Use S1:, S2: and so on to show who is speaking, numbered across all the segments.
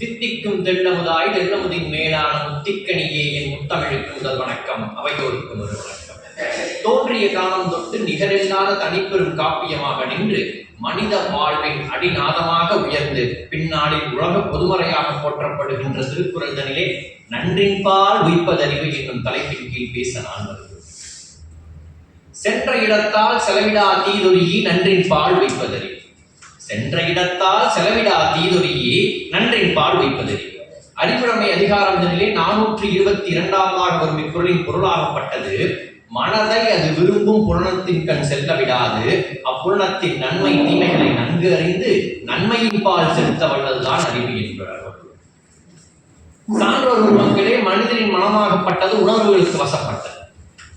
S1: தித்திக்கும் தெள்ளமுதாய் தெள்ளமுதின் மேலான முத்திக்கணியே என் முத்தமிழுக்கு முதல் வணக்கம். அவையோருக்கும் ஒரு வணக்கம். தோன்றிய காலம் தொட்டு நிகரில்லாத தனிப்பெரும் காப்பியமாக நின்று மனித வாழ்வின் அடிநாதமாக உயர்ந்து பின்னாளில் உலக பொதுமறையாக போற்றப்படுகின்ற திருக்குறள் தனிலே நன்றின்பால் உயிப்பதறிவு என்னும் தலைப்பின் கீழ் பேச நான் வருகிறேன். சென்ற இடத்தால் செலவிடா தீதொருகி நன்றின் பால் வைப்பதறிவு சென்ற இடத்தால் செலவிடா தீதுரியே நன்றின் பால் வைப்பதறிவு அறிவுடைமை அதிகாரம் தனிலே நானூற்றி இருபத்தி இரண்டாவதாக வரும் இக்குறளின் பொருளாகப்பட்டது. மனதை அது விரும்பும் புலனத்தின் கண் செல்ல விடாது. அப்புலனத்தின் நன்மை தீமைகளை நன்கு அறிந்து நன்மையின் பால் செலுத்த வல்லதுதான் அறிவு என்கிறார் சான்றோர் மக்களே மனிதனின் மனமாகப்பட்டது உணர்வுகளுக்கு வசப்பட்டது.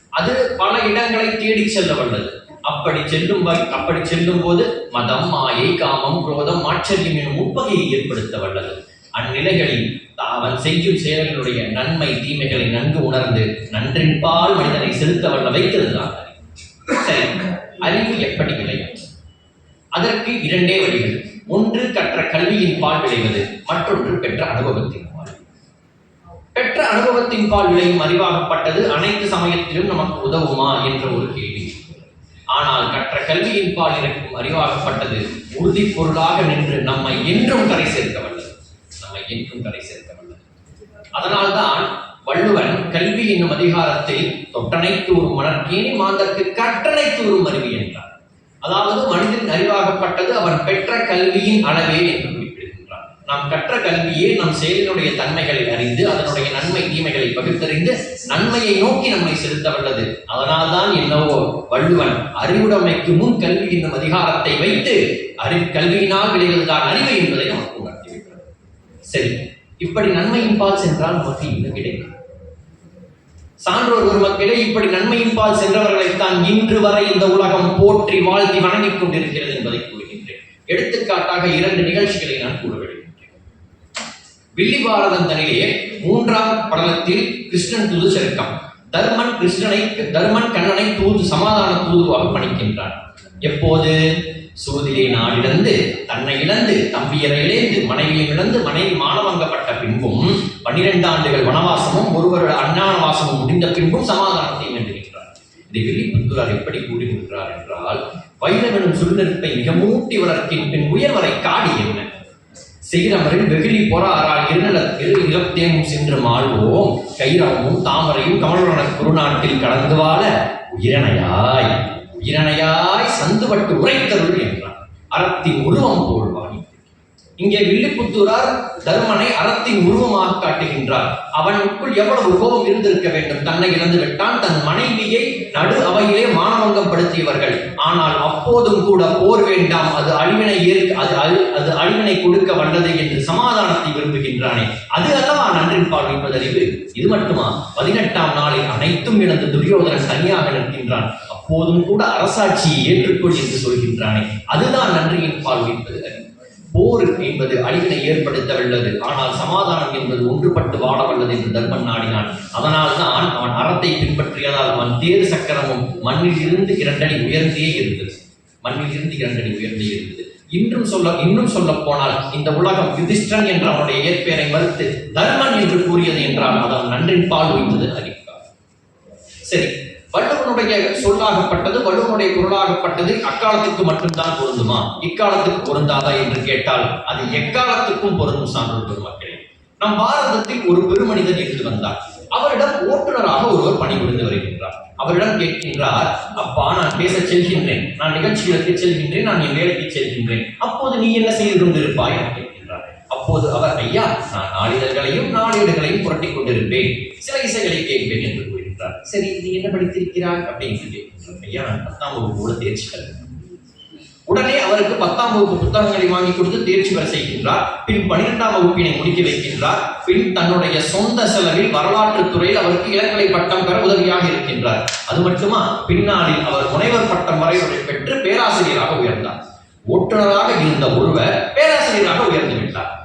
S1: அது பல இடங்களை தேடி செல்ல வல்லது. அப்படி செல்லும் அப்படி செல்லும் போது மதம் மாயை காமம் குரோதம் ஆச்சரியம் எனும் முப்பகையை ஏற்படுத்த வல்லது. அந்நிலைகளில் அவன் செய்யும் செயல்களுடைய நன்மை தீமைகளை நன்கு உணர்ந்து நன்றின் பால் மனிதனை செலுத்த வல்ல வைக்கிறது தான் அறிவு. சரி அறிவு எப்படி விளையும்? அதற்கு இரண்டே வழிகள். ஒன்று கற்ற கல்வியின் பால் விளைவது மற்றொன்று பெற்ற அனுபவத்தின் பால். பெற்ற அனுபவத்தின் பால் விளையும் அறிவாகப்பட்டது அனைத்து சமயத்திலும் நமக்கு உதவுமா என்ற ஒரு கேள்வி. ஆனால் கற்ற கல்வியின் பால் இருக்கும் அறிவாகப்பட்டது. உறுதி பொருளாக நின்று நம்மை என்றும் கரை சேர்க்க வல்லது. நம்மை என்றும் கரை சேர்க்க வல்லது. அதனால்தான் வள்ளுவன் கல்வி என்னும் அதிகாரத்தில் தொட்டனை தூறும் மணற்கேணி மாந்தற்கு கற்றனை தூறும் அறிவு என்றார். அதாவது மனிதன் அறிவாகப்பட்டது அவன் பெற்ற கல்வியின் அளவே என்று நாம் கற்ற கல்வியே நம் செயலினுடைய தன்மைகளை அறிந்து அதனுடைய நன்மை தீமைகளை பகுத்தறிந்து நன்மையை நோக்கி நம்மை செலுத்த வல்லது. அதனால்தான் என்னவோ வள்ளுவன் அறிவுடைமைக்கு முன் கல்வி என்னும் அதிகாரத்தை வைத்து அறி கல்வியினால் விளைவதுதான் அறிவு என்பதை நமக்கு உணர்த்திவிட்டார் சரி இப்படி நன்மையின் பால் சென்றால் நமக்கு இன்னும் கிடைக்கும் சான்றோர் ஒரு மக்களே இப்படி நன்மையின் பால் சென்றவர்களைத்தான் இன்று வரை இந்த உலகம் போற்றி வாழ்த்தி வணங்கிக் கொண்டிருக்கிறது என்பதை கூறுகின்றேன். எடுத்துக்காட்டாக இரண்டு நிகழ்ச்சிகளை நான் கூறுகிறேன் வில்லி பாரதம் மூன்றாம் படலத்தில் கிருஷ்ணன் தூது செருக்கம். தர்மன் கிருஷ்ணனை தர்மன் கண்ணனை தூது சமாதான தூதுவாக பணிக்கின்றான். எப்போது? சூதிலே நாடிழந்து தன்னை இழந்து தம்பியரை இழந்து மனைவியை இழந்து மனைவி மானவங்கப்பட்ட பின்பும் பன்னிரண்டு ஆண்டுகள் வனவாசமும் ஒரு அஞ்ஞானவாசமும் முடிந்த பின்பும் சமாதானத்தை வேண்டுகின்றார் இதை வெளிப்புத்தூரார் எப்படி கூறுகின்றார் என்றால் வைரவனும் சுருநெருப்பை மிக மூட்டி வளர்க்கின் பின் உயர்வரை காடி என்ன? செய்கிறவரில் வெகுளி பொறாரால் இருநலத்தில் இலத்தேமும் சென்று மாழ்வோம் கைரவமும் தாமரையும் கமலவன குருநாட்டில் கலந்து வாழ உயிரணையாய். உயிரணையாய் சந்துபட்டு உரைத்தருள் என்றார் அறத்தின் உருவம் போல்வாணி இங்கே வில்லிபுத்தூரார் தர்மனை அறத்தின் உருவமாக காட்டுகின்றார். அவனுக்குள் எவ்வளவு கோபம் இருந்திருக்க வேண்டும்? தன்னை இழந்து விட்டான். தன் மனைவியை நடு அவையிலே மானவங்கம் படுத்தியவர்கள். ஆனால் அப்போதும் கூட போர் வேண்டாம். அது அழிவினை ஏற்க அது அழி- அது அழிவினை கொடுக்க வல்லது என்று சமாதானத்தை விரும்புகின்றானே. அது அல்லவா நன்றின் பால் வைப்பதறிவு? இது மட்டுமா? பதினெட்டாம் நாளில் அனைத்தும் இழந்து துரியோதனன் தனியாக நிற்கின்றான். அப்போதும் கூட அரசாட்சியை ஏற்றுக்கொள் என்று சொல்கின்றானே. அதுதான் நன்றியின் பால் என்பது அறிவு. போர் என்பது அழிவினை ஏற்படுத்த வல்லது ஆனால் சமாதானம் என்பது ஒன்றுபட்டு வாழ வல்லது என்று தர்மன் நாடினான். அதனால் தான் அவன் அறத்தை பின்பற்றியதால் அவன் தேர் சக்கரமும் மண்ணில் இருந்து இரண்டடி உயர்ந்தே இருந்தது. மண்ணில் இருந்து இரண்டடி உயர்ந்தே இருந்தது. இன்றும் சொல்ல இன்னும் சொல்ல போனால் இந்த உலகம் யுதிஷ்டன் என்ற அவனுடைய இயற்பெயரை மறுத்து தர்மன் என்று கூறியது என்றால் அதன் நன்றின் பால் வைத்தது அறிவிப்பார் சரி வள்ளுவனுடைய சொல்லாகப்பட்டது வள்ளுவனுடைய குரலாகப்பட்டது அக்காலத்துக்கு மட்டும்தான் பொருந்துமா? இக்காலத்துக்கு பொருந்தாதா என்று கேட்டால் அது எக்காலத்துக்கும் பொருந்தும் சான்றோர் பெருமக்களே. நம் பாரதத்தில் ஒரு பெருமனிதன் இருந்து வந்தார். அவரிடம் ஓட்டுநராக ஒருவர் பணிபுரிந்து வருகின்றார். அவரிடம் கேட்கின்றார் அப்பா நான் பேச செல்கின்றேன். நான் நிகழ்ச்சிகளுக்கு செல்கின்றேன். நான் என் வேலைக்கு செல்கின்றேன். அப்போது நீ என்ன செய்து கொண்டிருப்பாய்? என கேட்கின்றார். அப்போது அவர் ஐயா நான் நாளிதழ்களையும் நாளேடுகளையும் புரட்டிக் கொண்டிருப்பேன். சில இசைகளை கேட்பேன் என்று கூறுகின்றார் சரி நீ என்ன படித்திருக்கிறாய் அப்படின்னு கேட்கின்றார் ஐயா நான் பத்தாம் வகுப்பு கூட தேர்ச்சி பெறேன் உடனே அவருக்கு பத்தாம் வகுப்பு புத்தகங்களை வாங்கி கொடுத்து தேர்ச்சி பெற செய்கின்றார். பின் பனிரெண்டாம் வகுப்பினை முடிக்க வைக்கின்றார். பின் தன்னுடைய சொந்த செலவில் வரலாற்று துறையில் அவருக்கு இளங்கலை பட்டம் பெற உதவியாக இருக்கின்றார். அது மட்டுமா? பின்னாளில் அவர் முனைவர் பட்டம் வரை பெற்று பேராசிரியராக உயர்ந்தார். ஓட்டுநராக இருந்த ஒருவர் பேராசிரியராக உயர்ந்து விட்டார்.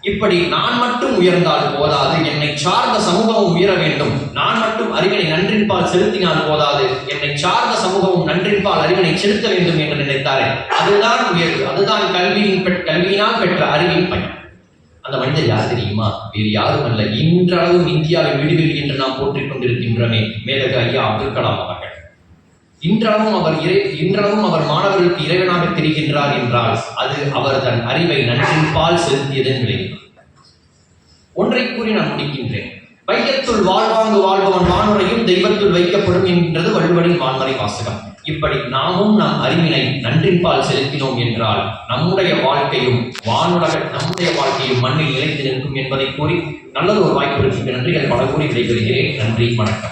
S1: இப்படி நான் மட்டும் உயர்ந்தால் போதாது என்னை சார்ந்த சமூகமும் உயர வேண்டும். நான் மட்டும் அறிவினை நன்றின்பால் செலுத்தினால் போதாது என்னை சார்ந்த சமூகமும் நன்றின்பால் அறிவினை செலுத்த வேண்டும் என்று நினைத்தாரே. அதுதான் உயர்வு அதுதான் கல்வியின் பெற்- கல்வியினால் பெற்ற அறிவின் பயன் அந்த மனிதர் யார் தெரியுமா? வேறு யாரும் அல்ல இன்றளவும் இந்தியாவை விடுவில் என்று நாம் போற்றிக் கொண்டிருக்கின்றமே மேலக ஐயா அப்துல் கலாம் அவர் இன்றளவும் அவர் இறை இன்றளவும் அவர் மாணவர்களுக்கு இறைவனாக தெரிகின்றார் என்றால் அது அவர் தன் அறிவை நன்றின் பால் செலுத்தியதன் விளைவு ஒன்றை கூறி நான் முடிக்கின்றேன். வையத்துள் வாழ்வாங்கு வாழ்பவன் வானுரையும் தெய்வத்துள் வைக்கப்படும் என்கின்றது வள்ளுவனின் வான்மறை வாசகம். இப்படி நாமும் நம் அறிவினை நன்றின்பால் செலுத்தினோம் என்றால் நம்முடைய வாழ்க்கையும் வானுலக நம்முடைய வாழ்க்கையும் மண்ணில் நிலைத்து நிற்கும் என்பதை கூறி நல்லது ஒரு வாய்ப்பு இருக்கின்ற நன்றிகள் பல கூறி விடைபெறுகிறேன். நன்றி வணக்கம்.